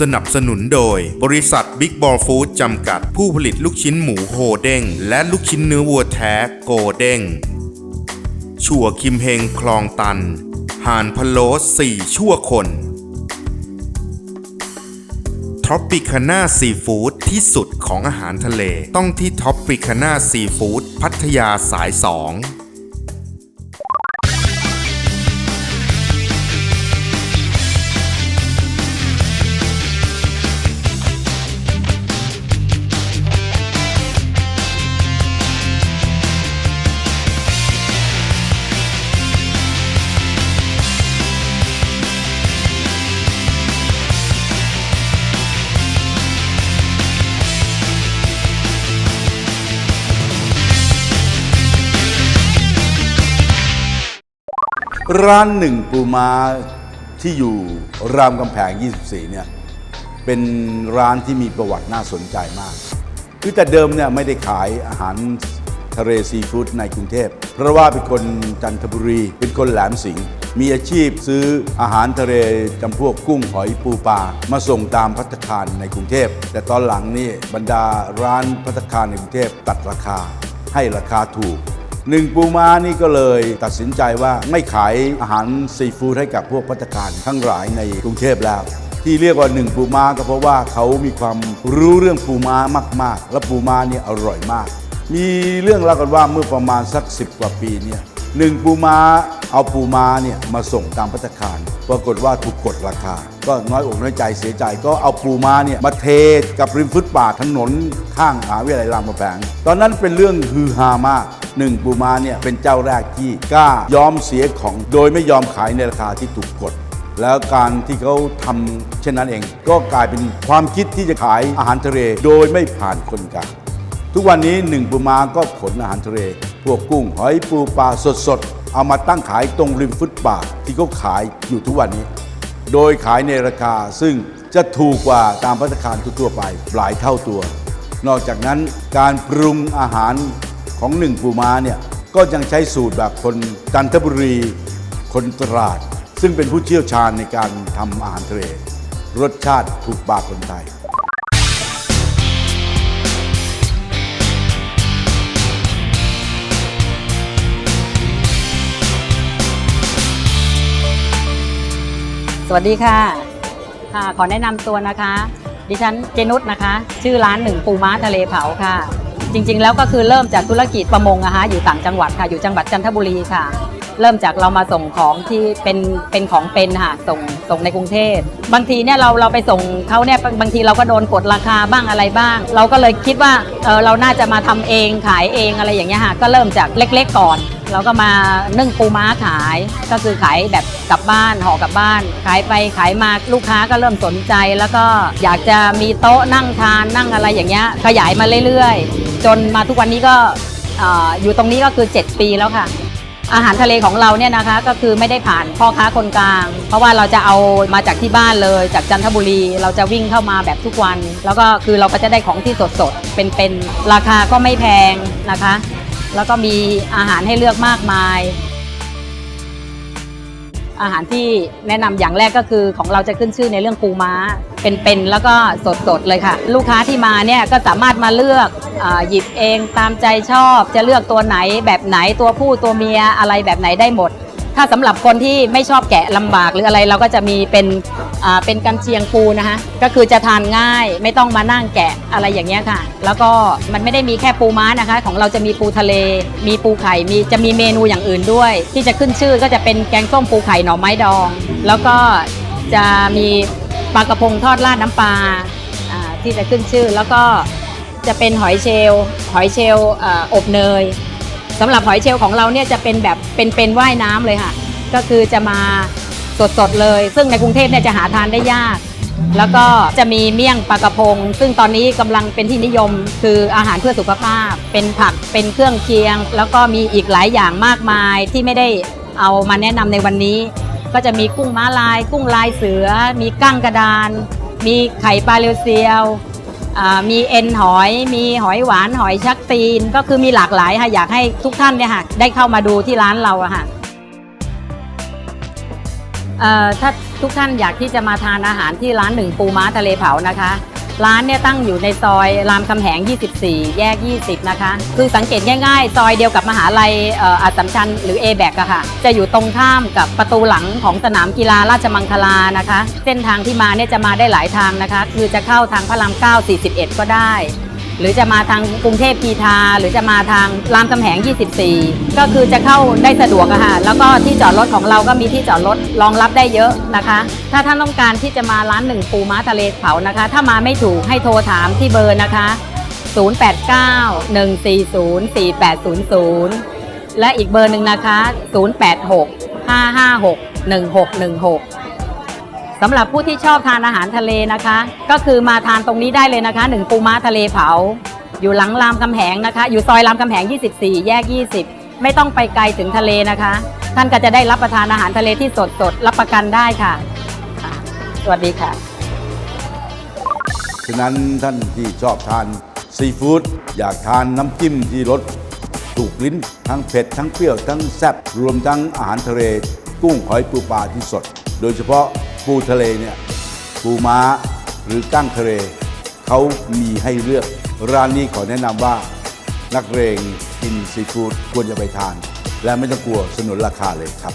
สนับสนุนโดย บริษัทบิ๊กบอลฟู้ดจำกัด ผู้ผลิตลูกชิ้นหมูโฮเด้ง และลูกชิ้นเนื้อวัวแท้โกเด้งชั่วคิมเฮงคลองตัน ห่านพะโล้สี่ชั่วคนท็อปปิคาน่าซีฟู้ดที่สุดของอาหารทะเล ต้องที่ท็อปปิคาน่าซีฟู้ดพัทยาสายสอง ร้านหนึ่งปูม้าที่อยู่รามคำแพง 24 เนี่ย เป็นร้านที่มีประวัติน่าสนใจมาก คือแต่เดิมเนี่ยไม่ได้ขายอาหารทะเลซีฟู้ดในกรุงเทพ เพราะว่าเป็นคนจันทบุรี เป็นคนแหลมสิงห์มีอาชีพซื้ออาหารทะเลจำพวกกุ้งหอยปูปลามาส่งตามพัตคารในกรุงเทพ แต่ตอนหลังนี่บรรดาร้านพัตคารในกรุงเทพตัดราคาให้ราคาถูก หนึ่งปูม้านี่ก็เลยตัดสินใจว่าไม่ขายอาหารซีฟู้ดให้กับพวกพัตกาคารทั้งหลายในกรุงเทพแล้ว ที่เรียกว่าหนึ่งปูม้าก็เพราะว่าเขามีความรู้เรื่องปูม้ามาก ๆ และปูม้าเนี่ยอร่อยมาก มีเรื่องเล่ากันว่าเมื่อประมาณสัก 10 กว่าปีเนี่ย หนึ่งปูม้าเอาปูม้าเนี่ยมาส่งตามพัตคาร ปรากฏว่าถูกกดราคา ก็น้อยอกน้อยใจเสียใจก็เอาปูม้าเนี่ยมาเทกับริมฟุตบาทถนนข้างมหาวิทยาลัยรามคำแพงตอนนั้นเป็นเรื่องฮือฮามากหนึ่งปูม้าเนี่ยเป็นเจ้าแรกที่กล้ายอมเสียของโดยไม่ยอมขายในราคาที่ถูกกด แล้วการที่เขาทำเช่นนั้นเอง ก็กลายเป็นความคิดที่จะขายอาหารทะเลโดยไม่ผ่านคนกลางทุกวันนี้หนึ่งปูม้าก็ขนอาหารทะเล พวกกุ้งหอยปูปลาสดๆ เอามาตั้งขายตรงริมฟุตบาทที่เขาขายอยู่ทุกวันนี้ โดยขายในราคาซึ่งจะถูกกว่าตามพัตตาคารทั่วไปหลายเท่าตัว นอกจากนั้นการปรุงอาหารของหนึ่งปูม้าเนี่ยก็ยังใช้สูตรแบบคนจันทบุรี คนตราด ซึ่งเป็นผู้เชี่ยวชาญในการทำอาหารทะเลรสชาติถูกปากคนไทย วัสดีค่ะค่ะขอแนะนำตัวนะคะ ดิฉันเจนุสนะคะ ชื่อร้านหนึ่งปูม้าทะเลเผาค่ะ จริง ๆ แล้วก็คือเริ่มจากธุรกิจประมงนะคะอยู่ต่างจังหวัดค่ะ อยู่จังหวัดจันทบุรีค่ะ เริ่มจากเรามาส่งของที่เป็นเป็นของเป็นค่ะส่งส่งในกรุงเทพบางทีเนี่ยเราเราไปส่งเขาเนี่ยบางทีเราก็โดนกดราคาบ้างอะไรบ้าง เราก็เลยคิดว่าเออเราน่าจะมาทำเองขายเองอะไรอย่างเงี้ยค่ะก็เริ่มจากเล็ก ๆ ก่อน เราก็มานึ่งปูม้าขาย ก็คือขายแบบกลับบ้านห่อกลับบ้าน ขายไปขายมาลูกค้าก็เริ่มสนใจ แล้วก็อยากจะมีโต๊ะนั่งทานนั่งอะไรอย่างเงี้ยขยายมาเรื่อยๆ จนมาทุกวันนี้ก็เอ่ออยู่ตรงนี้ก็คือ 7 ปีแล้วค่ะ อาหารทะเลของเราเนี่ยนะคะก็คือไม่ได้ผ่านพ่อค้าคนกลาง เพราะว่าเราจะเอามาจากที่บ้านเลยจากจันทบุรี เราจะวิ่งเข้ามาแบบทุกวัน แล้วก็คือเราก็จะได้ของที่สดๆเป็นๆราคาก็ไม่แพงนะคะ แล้วก็มีอาหารให้เลือกมากมาย อาหารที่แนะนำอย่างแรกก็คือของเราจะขึ้นชื่อในเรื่องปูม้า เป็นๆแล้วก็สดๆเลยค่ะ ลูกค้าที่มาเนี่ยก็สามารถมาเลือกอหยิบเองตามใจชอบ จะเลือกตัวไหนแบบไหนตัวผู้ตัวเมียอะไรแบบไหนได้หมดถ้าสำหรับคนที่ไม่ชอบแกะลำบากหรืออะไรเราก็จะมีเป็น เป็นกันเชียงปูนะคะ ก็คือจะทานง่ายไม่ต้องมานั่งแกะอะไรอย่างเงี้ยค่ะ แล้วก็มันไม่ได้มีแค่ปูม้านะคะ ของเราจะมีปูทะเล มีปูไข่มีจะมีเมนูอย่างอื่นด้วย ที่จะขึ้นชื่อก็จะเป็นแกงส้มปูไข่หน่อไม้ดอง แล้วก็จะมีปลากระพงทอดราดน้ำปลาอ่าที่จะขึ้นชื่อ แล้วก็จะเป็นหอยเชลล์หอยเชลล์อ่าอบเนยสำหรับหอยเชลล์ของเราเนี่ยจะเป็นแบบเป็นเป็นว่ายน้ำเลยค่ะ ก็คือจะมา สดๆเลย ซึ่งในกรุงเทพเนี่ยจะหาทานได้ยาก แล้วก็จะมีเมี่ยงปลากระพง ซึ่งตอนนี้กำลังเป็นที่นิยม คืออาหารเพื่อสุขภาพ เป็นผักเป็นเครื่องเคียง แล้วก็มีอีกหลายอย่างมากมายที่ไม่ได้เอามาแนะนำในวันนี้ ก็จะมีกุ้งม้าลาย กุ้งลายเสือ มีกั้งกระดาน มีไข่ปลาเรียวเซียวมีเอ็นหอย มีหอยหวาน หอยชักตีน ก็คือมีหลากหลายค่ะ อยากให้ทุกท่านเนี่ยค่ะ ได้เข้ามาดูที่ร้านเราอะค่ะ ถ้าทุกท่านอยากที่จะมาทานอาหารที่ร้านหนึ่งปูม้าทะเลเผานะคะ ร้านเนี่ยตั้งอยู่ในซอยรามคำแหง 24 แยก 20 นะคะ คือสังเกตง่ายๆ ซอยเดียวกับมหาลัยอัสสัมชัญหรือ a b a c อะค่ะ จะอยู่ตรงข้ามกับประตูหลังของสนามกีฬาราชมังคลานะคะ เส้นทางที่มาเนี่ยจะมาได้หลายทางนะคะ คือจะเข้าทางพระราม 9 41 ก็ได้ หรือจะมาทางกรุงเทพกีทา หรือจะมาทางรามคำแหง 24 ก็คือจะเข้าได้สะดวกอะค่ะแล้วก็ที่จอดรถของเราก็มีที่จอดรถรองรับได้เยอะนะคะ ถ้าท่านต้องการที่จะมาร้านหนึ่งปูม้าทะเลเผานะคะ ถ้ามาไม่ถูกให้โทรถามที่เบอร์นะคะ 089-140-4800 และอีกเบอร์หนึ่งนะคะ 086-556-1616 สำหรับผู้ที่ชอบทานอาหารทะเลนะคะ ก็คือมาทานตรงนี้ได้เลยนะคะหนึ่งปูม้าทะเลเผา อยู่หลังรามคำแหงนะคะ อยู่ซอยรามคำแหง 24 แยก 20 ไม่ต้องไปไกลถึงทะเลนะคะ ท่านก็จะได้รับประทานอาหารทะเลที่สดสดรับประกันได้ค่ะ สวัสดีค่ะ ฉะนั้นท่านที่ชอบทานซีฟู้ดอยากทานน้ำจิ้มที่รสถูกลิ้น ทั้งเผ็ด ทั้งเปรี้ยว ทั้งแซ่บรวมทั้งอาหารทะเล กุ้งหอยปูปลาที่สด โดยเฉพาะ ปูทะเลเนี่ยปูม้าหรือกั้งทะเลเขามีให้เลือกร้านนี้ขอแนะนำว่า นักเรงกินซีฟู้ดควรจะไปทาน และไม่ต้องกลัวสนุนราคาเลยครับ